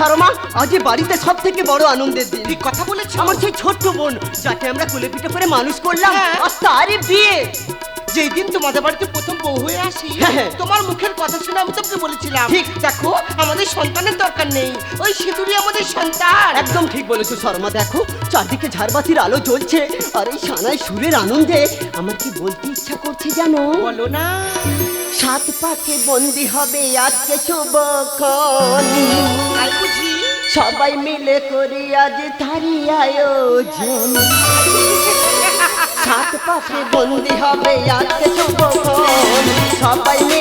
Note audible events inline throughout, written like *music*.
সারমা আজ বাড়িতে সব থেকে বড় আনন্দের দিন। ঠিক কথা বলেছ। আমার সেই ছোট্ট বোন যাকে আমরা কোলে পিঠে করে মানুষ করলাম হ্যাঁ। আর তারই বিয়ে। যেই দিন তোমাদের বাড়িতে প্রথম বউ হয়ে আসি হ্যাঁ, হ্যাঁ। তোমার মুখের কথা শুনে আমি তোমাকে বলেছিলাম। ঠিক। দেখো আমাদের সন্তানের দরকার নেই। ওই সিঁদুরই আমাদের সন্তান। একদম ঠিক বলেছ শর্মা। দেখো চারদিকে ঝাড়বাতির আলো জ্বলছে আর এই সানায় সুরের আনন্দে আমার কি বলতে ইচ্ছা করছে জানো? বলো না। সাত পাখি বন্দি হবে আজকে শুভক্ষণ সবাই মিলে করি আজ তারি আয়োজন। সাত পাখি বন্দি হবে আজকে শুভক্ষণ সবাই মিলে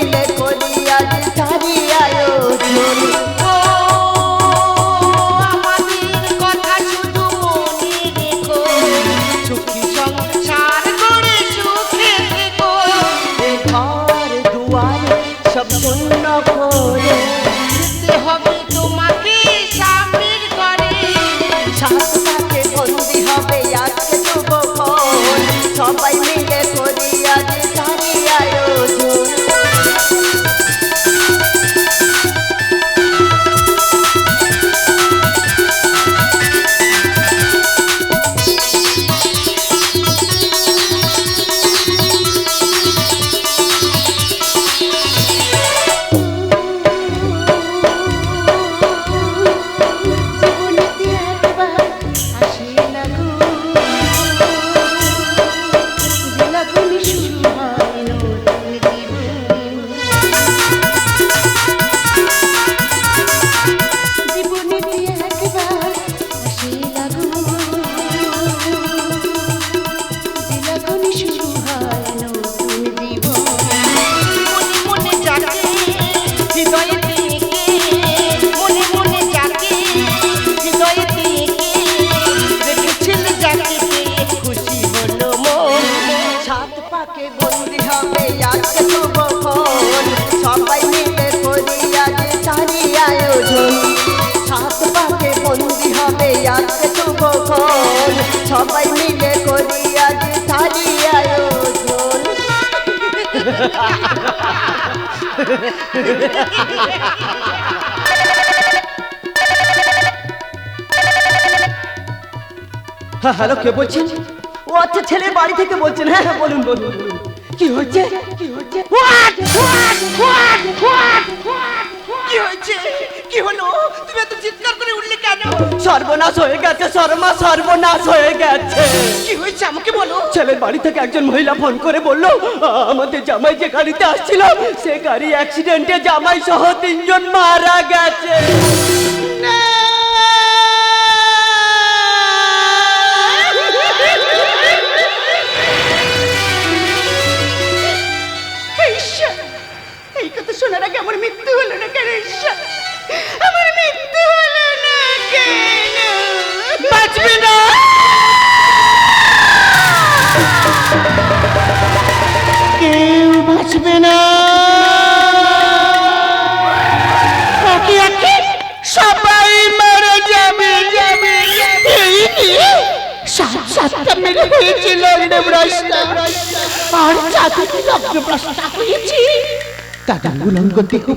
হ্যাঁ হ্যালো কে বলছেন? ও আচ্ছা ছেলের বাড়ি থেকে বলছেন। হ্যাঁ হ্যাঁ বলুন বলুন। কি হচ্ছে কি হচ্ছে কি হয়েছে? কি হলো? তুমি এত চিৎকার করে উঠলে কেন? সর্বনাশ হয়ে গেছে শর্মা সর্বনাশ হয়ে গেছে। কি হয়েছে আমাকে বলো? ছেলের বাড়ি থেকে একজন মহিলা ফোন করে বলল আমাদের জামাই যে গাড়িতে আসছিল সে গাড়ি অ্যাক্সিডেন্টে জামাই সহ তিনজন মারা গেছে। ঈশ্বর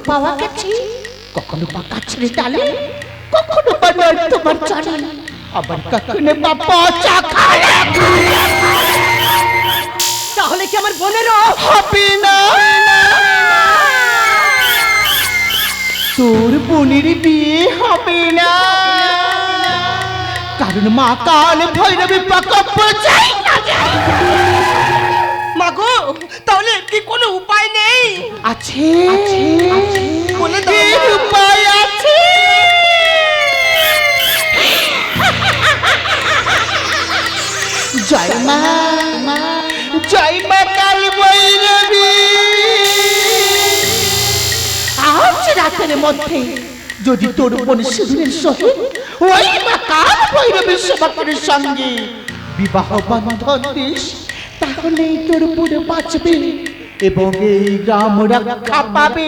পাওয়া গেছে। কখনো বা কখনো আবার পচা তাহলে কি আমার বোনেরও হবে না? তোর বোনের বিয়ে হবে না। কারণ মা কাল ভৈরবী প্রকল্প চাই না কি কোনো উপায় নেই? আছে বলে দাও। উপায় আছে? জয় মা জয় মা কাল ভৈরবী আজ রাতের মধ্যে যদি তোর বোন সিঁদুরের সহিত ওই মা কাল ভৈরবীর সেবকের সঙ্গে বিবাহ বন্ধন দিস তাহলেই তোর বোন বাঁচবে। এবং এই গ্রাম রক্ষা পাবে।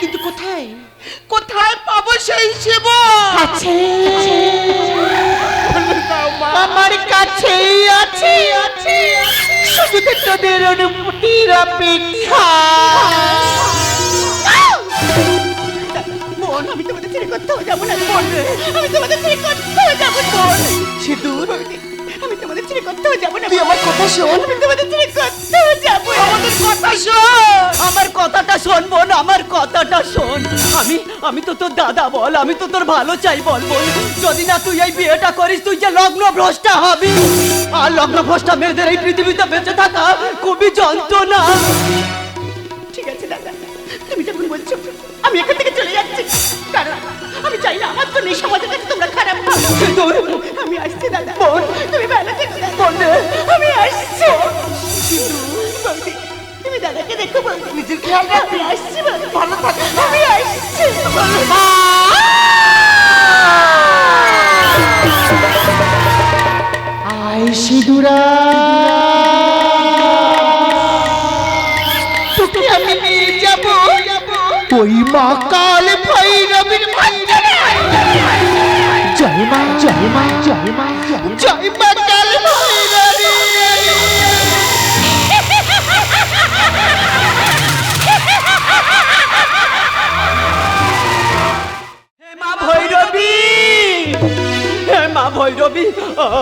কিন্তু কোথায়? কোথায় পাবো সেই সেব আছে আমার কাছেই আছে শুধু তোদের অনুমতির অপেক্ষা। আমি তোমাদের ছেড়ে কোথাও যাব না আমি তোমাদের ছেড়ে কোথাও যাব সিঁদুর আমি তোমাদের ছেড়ে কোথাও যাব না তুই আমার কথা শোন। আমি তোমাদের ছেড়ে কোথাও যাব। আমাদের কথা শোন। আমার কথাটা শোন বোন আমার কথাটা শোন। আমি আমি তো তোর দাদা বল আমি তো তোর ভালো চাই বল বোন। যদি না তুই এই বিয়েটা করিস তুই যে লগ্ন ভ্রষ্টা হবি। আর লগ্ন ভ্রষ্টা মেয়েদের এই পৃথিবীতে বেঁচে থাকা খুবই যন্ত্রণা। ঠিক আছে দাদা। তুমি যখন বলছো আমি এখান থেকে চলে যাচ্ছি। কারণ চাই না আমার জন্য এই সমাজের কাছে তোমরা খারাপ আমি আসছি দাদা। বোন তুমি ভালো থেকো আমি আসছি। তুমি দাদাকে দেখো নিজের খেয়াল আমি আসছি ভালো থাকো। আমি আসছি। আয় সিঁদুরা। তোকে আমি নিয়ে যাব। ওই মা কাল ভৈরবীর মন্দিরে জয় মা জয় মা জয় মা জয় মা কাল ভৈরবী হে মা মা ভৈরবী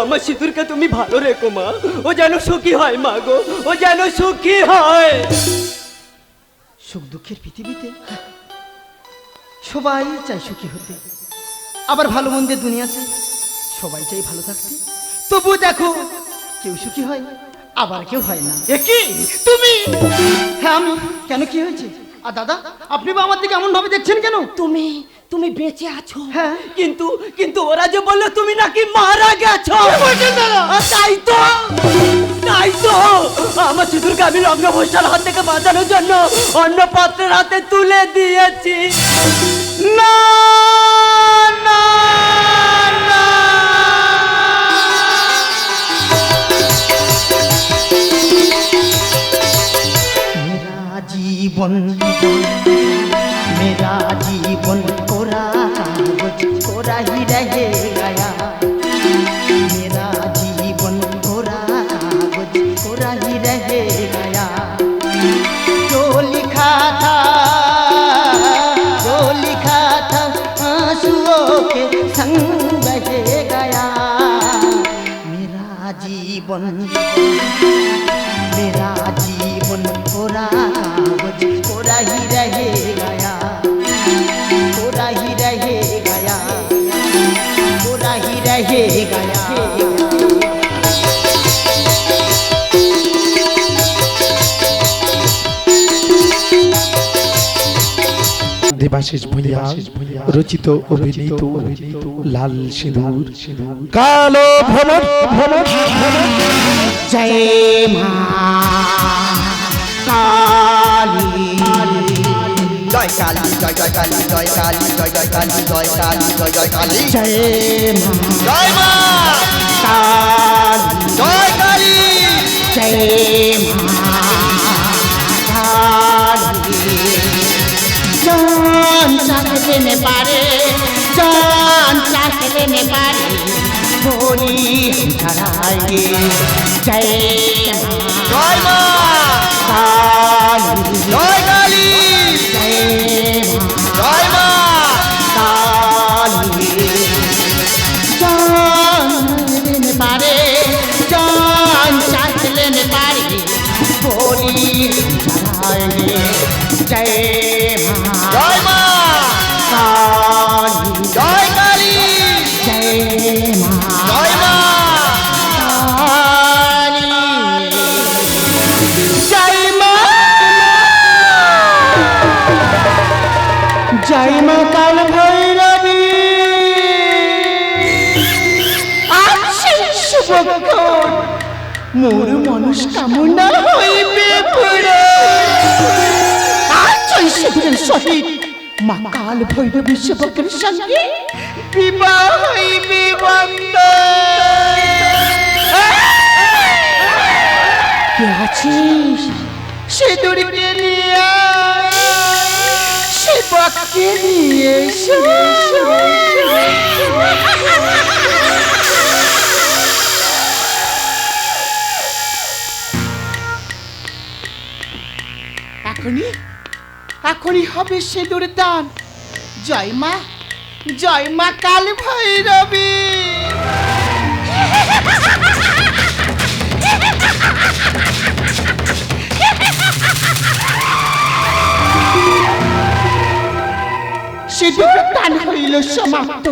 আমার সিঁদুরকে তুমি ভালো রেখো মা। ও যেন সুখী হয় মা গো ও যেন সুখী হয়। সুখ দুঃখের পৃথিবীতে সবাই চাই সুখী হতে। আবার ভালো মন্দের দুনিয়াতে সবাই চাই ভালো থাকতে। তবু দেখো কেউ সুখী হয় আবার কেউ হয় না। একই তুমি? হ্যাঁ আমি। কেন কি হয়েছে? আর দাদা আপনি বা আমার দিকে এমন ভাবে দেখছেন কেন? তুমি তুমি বেঁচে আছো। হ্যাঁ। কিন্তু কিন্তু ওরা যে বলল তুমি নাকি মারা গেছো। তাই তো তাই তো। আমার সিঁদুরকে আমি রঙ্গ ভোসার হাত থেকে বাঁচানোর জন্য অন্য পাত্রের হাতে তুলে দিয়েছি। না! जीवन मेरा जीवन कोरा कागज कोरा ही रह कोरा ही रह गया দেবাশিস ভূঁইয়া রচিত অভিনীত লাল সিঁদুর কালো ভ্রমণ ভ্রমণ जय माँ काली জয় কালী জয় জয় কালী জয় কালী জয় জয় কালী জয় কালী জয় জয় কালী জয় জয় মা কালী জয় কালী জয় মা কালী মা। চৈশবের সহিত মা কাল ভৈরবী সেবকের সঙ্গে বিবাহ কে আছিস? সিঁদুরকে নিয়ে সেবককে নিয়ে। এখনই এখনই হবে সিঁদুর দান। জয় মা জয় মা কাল ভৈরবী সে দুটো টান হইল সমাপ্ত।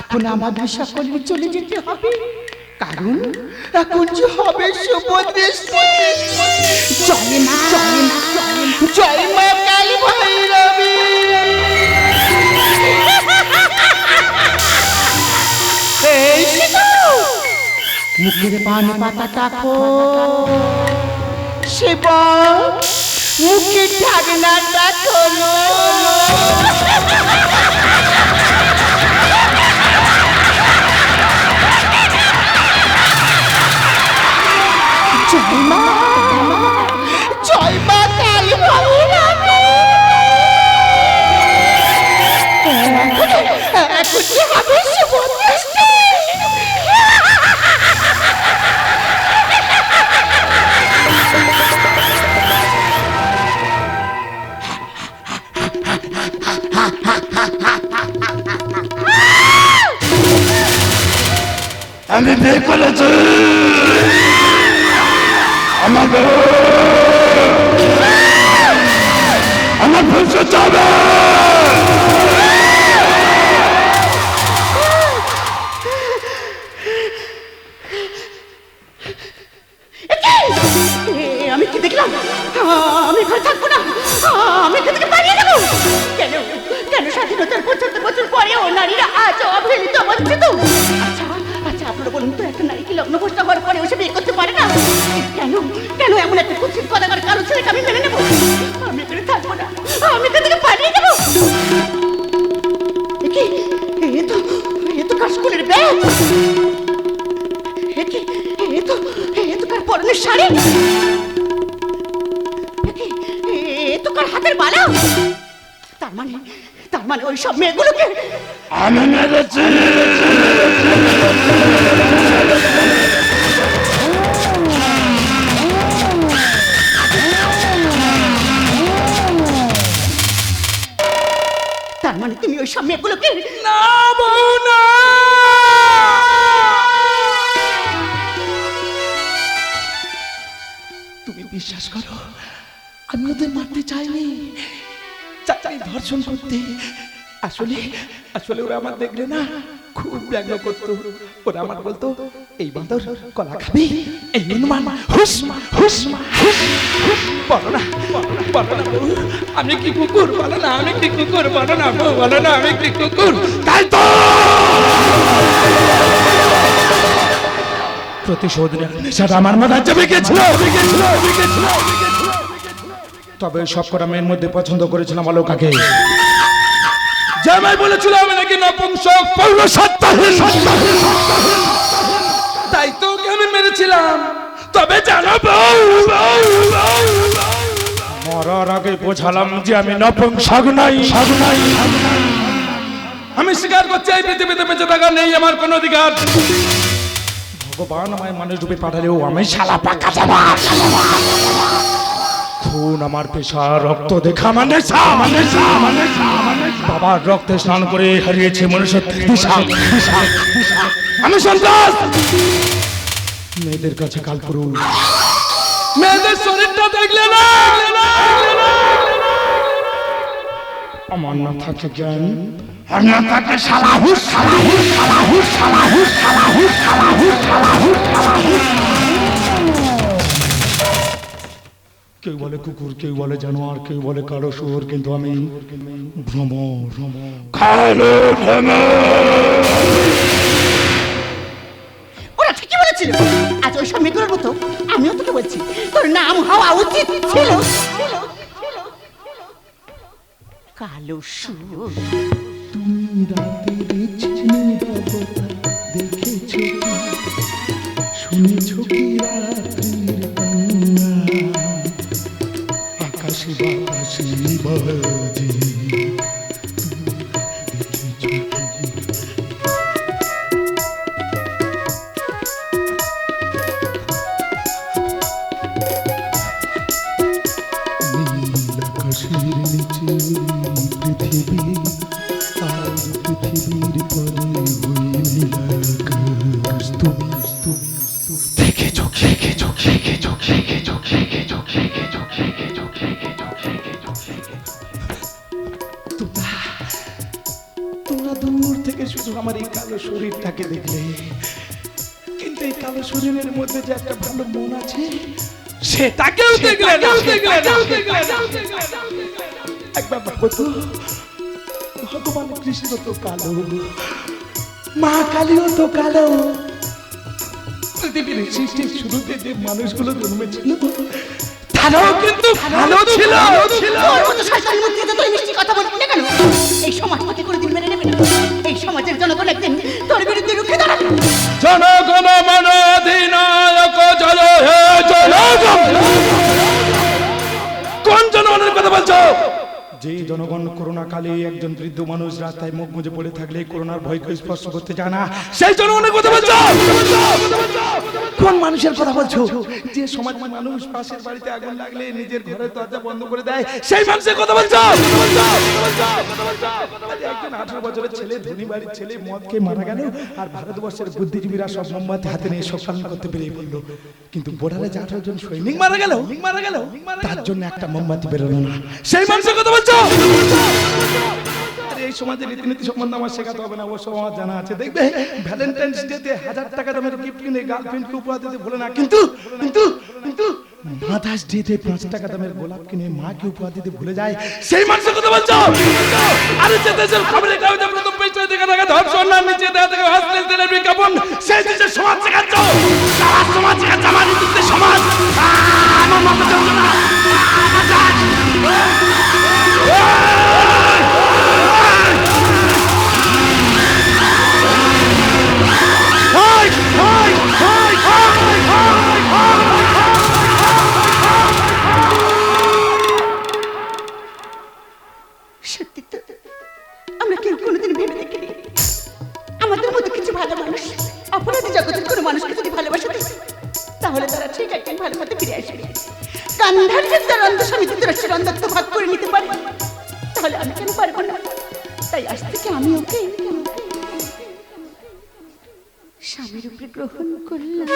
এখন আমাদের সকলে চলে যেতে হবে। কারণ এখন যে হবে শুভ জয় মা জয় মা জয় মা। মুখের পান পাতা টাকো শিব মুখের ঢাকনাটা খোলো। জয় মা জয় মা কালী ভৈরবী এখন কি হবে আমি বিয়ে করেছি। আমার আমার ভবিষ্যৎ এ, আমি কি দেখলাম? কেন? স্বাধীনতার পঁচাত্তর বছর পরেও নারীরা আজ অবহেলিত? লগ্ন ঘোষণা হওয়ার পরেও সে বিয়ে করতে পারে না। কেন? কেন এমন একটা কুচিত কথাকার কারও ছেলেকে আমি মেনে নেব? আমি এখানে থাকব না। আমি এখান থেকে পালিয়ে যাব। কি? এ তো এ তো কাশকুলের ব্যাগ? হাতের বালা? মানে তার মানে ওই সব মেয়েগুলোকে আমি মেরেছি! তুমি ওই সব মেয়েগুলোকে না বউ না। তুমি বিশ্বাস করো আমি ওদের মারতে চাইনি। চাচাই ধর্ষণ করতে। আসলে আসলে ওরা আমার দেখলে না। খুব ব্যঙ্গ করতো। ওরা আমার বলতো এই বাঁদর কলা খাবি? এই হনুমান হুস হুস হুস। বলো না বলো না আমি কি কুকুর? বলো না আমি কি কুকুর? বলো না বলো না আমি কি কুকুর? তাই তো! প্রতিশোধ নেশাটা আমার মাথায় চেপে গেছিল গেছিল গেছিল তবে সব কটা মেয়ের মধ্যে পছন্দ করেছিলাম আলোকাকে। জামাই বলেছিল আমি নাকি নপুংসক পৌর সত্তাহীন। তাই তো ওকে আমি মেরেছিলাম। তবে জানো বউ, বউ, বউ, বউ। মরার আগে বোঝালাম যে আমি নপুংসক নাই। সক আমি স্বীকার করছি এই পৃথিবীতে বেঁচে থাকা নেই আমার কোনো অধিকার। ভগবান আমায় মানুষ রূপে পাঠালেও আমি শালা পাকা খুন আমার পেশা রক্ত দেখা মানে নেশা, আমার বাবার রক্তে স্নান করে হারিয়েছে দিশা। আমি সন্ত্রাস! মেয়েদের কাছে কাল পুরুষ মেয়েদের শরীরটা দেখলে না! আমার না থাকে জ্ঞান, আর না থাকে সালাহুস সালাহুস সালাহুস সালাহুস সালাহুস সালাহুস সালাহুস। কেউ বলে কুকুর কেউ বলে জানোয়ার কেউ বলে কারও শুয়োর কিন্তু আমি ভ্রমর। কালো ভ্রমর। ওরা ঠিকই বলেছিল। আজ ওই সব মেয়েগুলোর মতো আমিও তোকে বলছি তোর নাম হওয়া উচিত ছিল। কালো সুর রাতের নীরবতা mother. ভগবান কৃষ্ণ তো কালো মা কালীও তো কালো পৃথিবীর সৃষ্টির শুরুতে যে মানুষগুলো জন্মেছিল জনগণ একদিন তোর জয় হে কোন জনগণের কথা বলছো? যে জনগণ করোনা কালে একজন বৃদ্ধ মানুষ রাস্তায় মুখ মুজে পড়ে থাকলে করোনার ভয়কে স্পর্শ করতে চায় না, সেই জনগণের কথা বলছো? কোন মানুষের কথা বলছো? যে সমাজ মানুষ পাশের বাড়িতে আগুন লাগলে নিজের ঘরের দরজা বন্ধ করে দেয়, সেই মানুষের কথা বলছো? একজন আঠারো বছরের ছেলে, ধনী বাড়ির ছেলে মদ খেয়ে মারা গেল আর ভারতবর্ষের বুদ্ধিজীবীরা সব মোমবাতি হাতে নিয়ে শোক পালন করতে বেরিয়ে পড়ল। কিন্তু বোর্ডারে যে আঠারো জন সৈনিক মারা গেল মারা গেল, তার জন্য একটা মোমবাতি বেরোলো না। সেই মানুষের কথা বলছো? এই সমাজের রীতিনীতি সম্বন্ধে আমার শেখাতে হবে না অবশ্য আমার জানা আছে দেখবে ভ্যালেন্টাইন্স ডেতে হাজার টাকা দামের গিফট কিনে গার্লফ্রেন্ডকে উপহার দিতে ভুলে না কিন্তু কিন্তু কিন্তু মাদার্স ডেতে পাঁচ টাকা দামের গোলাপ কিনে মাকে উপহার দিতে ভুলে যায় সেই মানুষের কথা বলছো আরে যে দেশের খবরের কাগজে প্রথম পেজে দেখা দেখা ধর্ষণ না নিচে দেখা দেখা হস্টেল তেলের বিজ্ঞাপন সেই দেশের সমাজ শেখাচ্ছ আমার সমাজ শেখাচ্ছ আমার রীতিতে সমাজ আমার মাথা যন্ত্রণা হয় তাহলে তারা ঠিক একদিন ভালো মতো ফিরে আসবে। কান্ধার যে তার অন্ধ স্বামী দ্রশ্যের অন্ধত্ব ভাগ করে নিতে পারে, তাহলে আমি কেন পারব না? তাই আজ থেকে আমি ওকে স্বামীর উপরে গ্রহণ করলাম।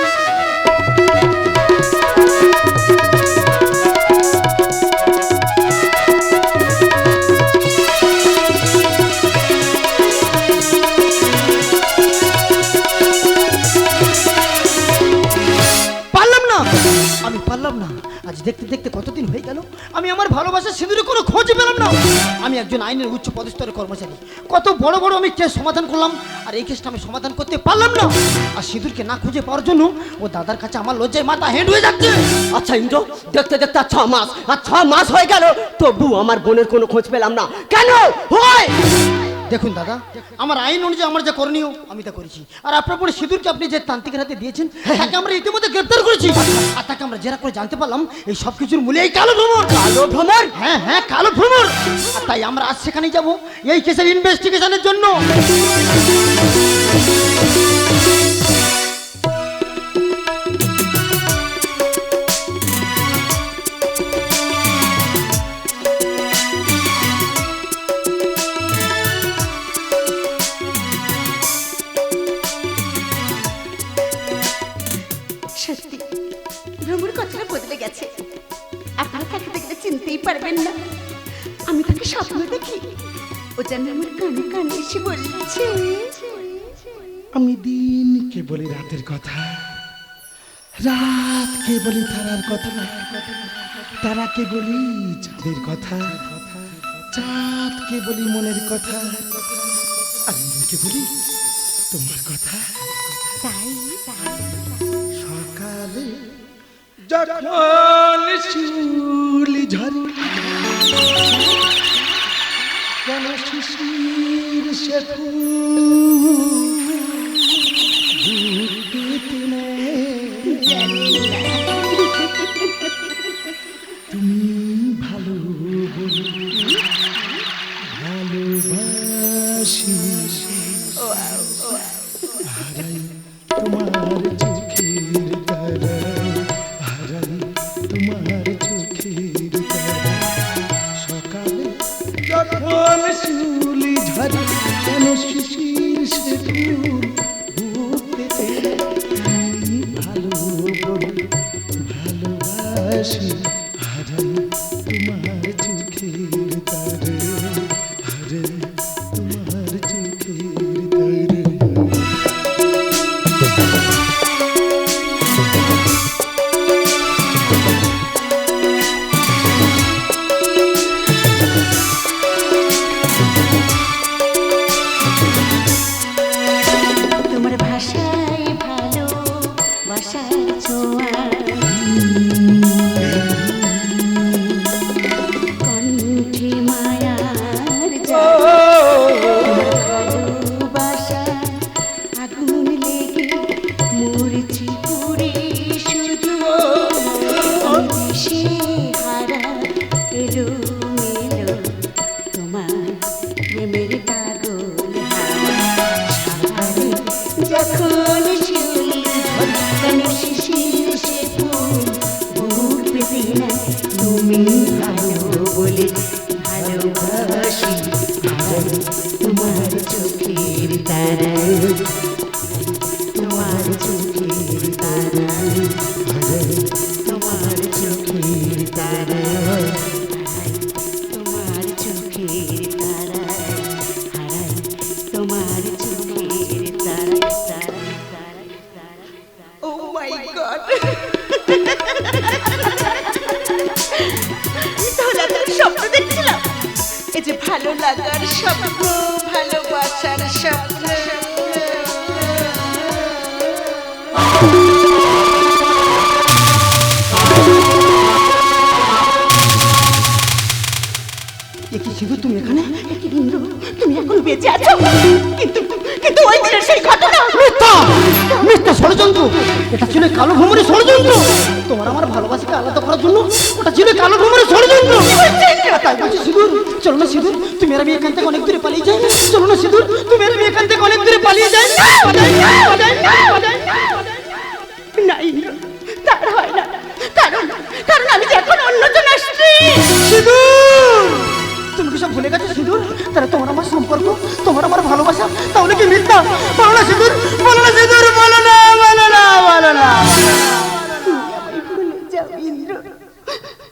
দেখতে দেখতে কতদিন হয়ে গেল? আমি আমার ভালোবাসার সিঁদুরে কোনো খোঁজ পেলাম না। আমি একজন আইনের উচ্চ পদস্তরের কর্মচারী। কত বড় বড় আমি কেস সমাধান করলাম, আর এই কেসটা আমি সমাধান করতে পারলাম না। আর সিঁদুরকে না খুঁজে পাওয়ার জন্য ও দাদার কাছে আমার লজ্জায় মাথা হেঁট হয়ে যাচ্ছে। আচ্ছা ইন্দ্র, দেখতে দেখতে আর ছ মাস, আর ছ মাস হয়ে গেল তবু আমার বোনের কোনো খোঁজ পেলাম না। কেন? হয়! দেখুন দাদা আমার আইন অনুযায়ী আমার যা করণীয় আমি তা করেছি। আর আপনার পরে সিঁদুরকে আপনি যে তান্ত্রিকের হাতে দিয়েছেন তাকে আমরা ইতিমধ্যে গ্রেপ্তার করেছি। আর তাকে আমরা জেরা করে জানতে পারলাম এই সব কিছুর মূলে এই কালো ভ্রমণ কালো ভ্রমণ হ্যাঁ হ্যাঁ কালো ভ্রমণ তাই আমরা আজ সেখানেই যাব এই কেসের ইনভেস্টিগেশনের জন্য। তারার কথা তারাকে বলি চাঁদের কথা। চাঁদকে বলি মনের কথা। আর মনকে বলি তোমার কথা। তাই। সকালে যখন শিউলি ঝরে যেন শিশির সে ফুল baby. *laughs* শিবু তুমি এখানে ইন্দ্র তুমি এখন বেঁচে আছো কিন্তু কিন্তু ওই দিনের সেই ঘটনা মিথ্যা মিথ্যা ষড়যন্ত্র এটা ছিল কালো ভ্রমণের ষড়যন্ত্র তোমার আমার ভালোবাসাকে আলাদা করার জন্য ওটা ছিল কালো ভ্রমণের ষড়যন্ত্র তাই বলছি সিঁদুর চলো না সিঁদুর তুমি আর আমি এখান থেকে অনেক দূরে পালিয়ে যাই চলো না সিঁদুর তুমি আর আমি এখান থেকে অনেক দূরে পালিয়ে যাই না ইন্দ্র তার হয় না। কারণ কারণ আমি যে এখন অন্যজনের স্ত্রী সিঁদুর! তুমি কি সব ভুলে গেছো সিঁদুর? তাহলে তোমার আমার সম্পর্ক তোমার আমার ভালোবাসা তাহলে কি মিথ্যা? বলো না সিঁদুর! বলো না সিঁদুর! বলো না বলো না বলো না! ইন্দ্র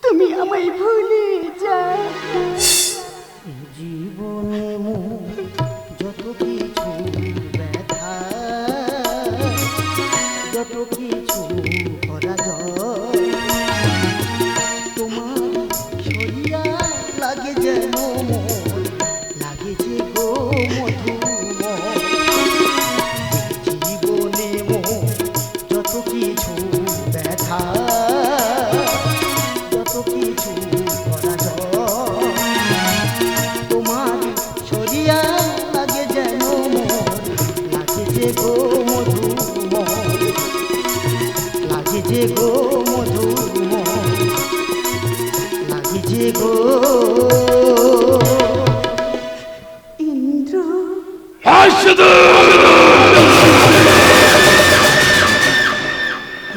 তুমি আমায় ভুলে যাও। জীবনে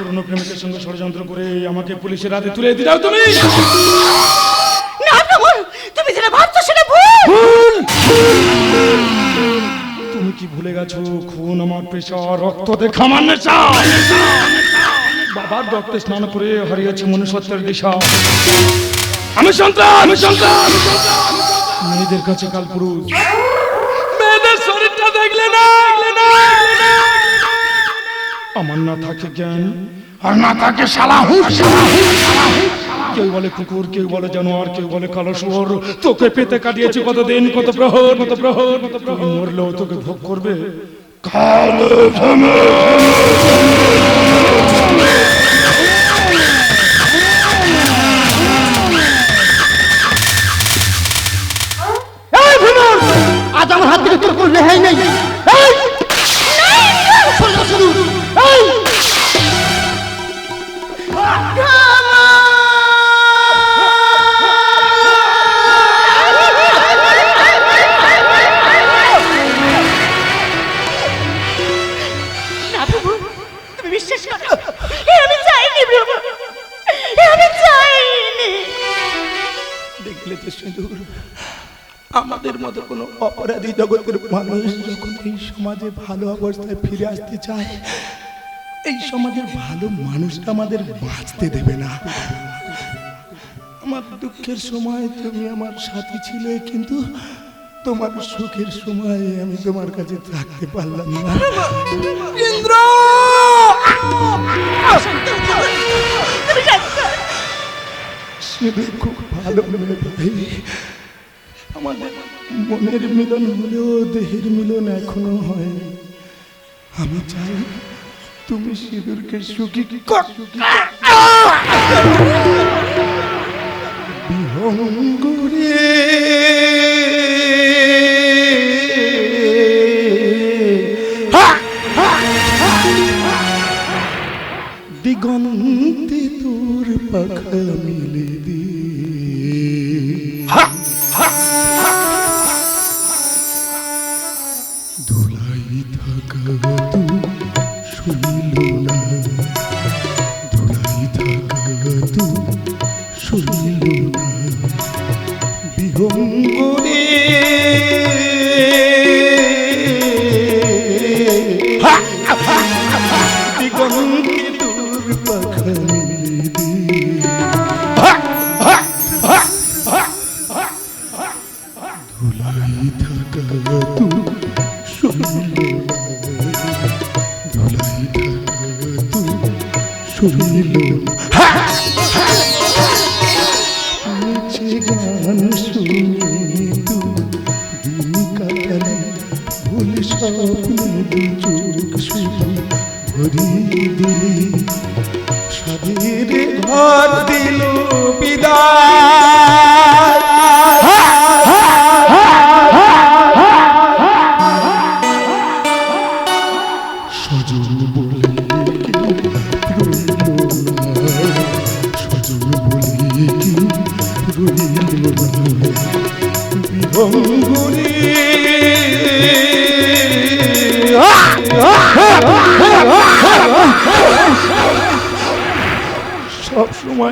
পুরনো প্রেমিকের সঙ্গে ষড়যন্ত্র করে আমাকে পুলিশের হাতে তুলে দিতে দাও তুমি। না প্রমোদ তুমি যেটা ভাবছ সেটা ভুল। তুমি কি ভুলে গেছো? খুন আমার পেশা রক্ত দেখা আমার নেশা বাবার রক্তে স্নান করে হারিয়েছে মনুষ্যত্বের দিশা। আমি সন্তান আমি সন্তান মেয়েদের কাছে কাল পুরুষ মেয়েদের শরীরটা দেখলে না আমার না থাকে জ্ঞান। আর না থাকে শালা হুঁশ। কেউ বলে কুকুর কেউ বলে জানোয়ার কেউ বলে কালো শুয়োর। তোকে পেতে কাটিয়েছে কত দিন কত প্রহর কত প্রহর কত প্রহর। মরলেও তোকে ভোগ করবে। কালো আজ আমার হাত থেকে তোর কোনো রেহাই নেই। এই সমাজে ভালো অবস্থায় ফিরে আসতে চায় এই সমাজের ভালো মানুষটা আমাদের বাঁচতে দেবে না। আমার দুঃখের সময় তুমি আমার সাথে ছিলে কিন্তু তোমার সুখের সময় আমি তোমার কাছে থাকতে পারলাম না। ইন্দ্র! খুব ভালো মেয়ে ভাই। মনের মিলন হলেও দেহের মিলন এখনও হয়নি আমি চাই তুমি সিঁদুরকে সুখী বিহঙ্গুরে! দিগন্তে তোর পাখা মিলে দে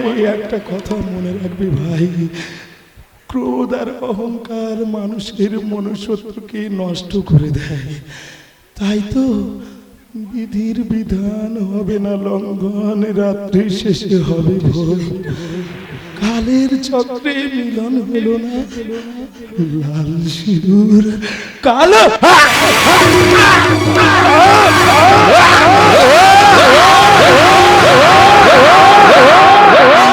এই একটা কথা মনে রাখবি ভাই। ক্রোধ আর অহংকার মানুষের মনুষ্যত্বকে নষ্ট করে দেয়। তাই তো বিধির বিধান হবে না, লঙ্ঘন রাত্রি শেষে হবে ভোর। কালের চক্রে মিলন হল না, লাল সিঁদুর। কালো! Oh! Whoa!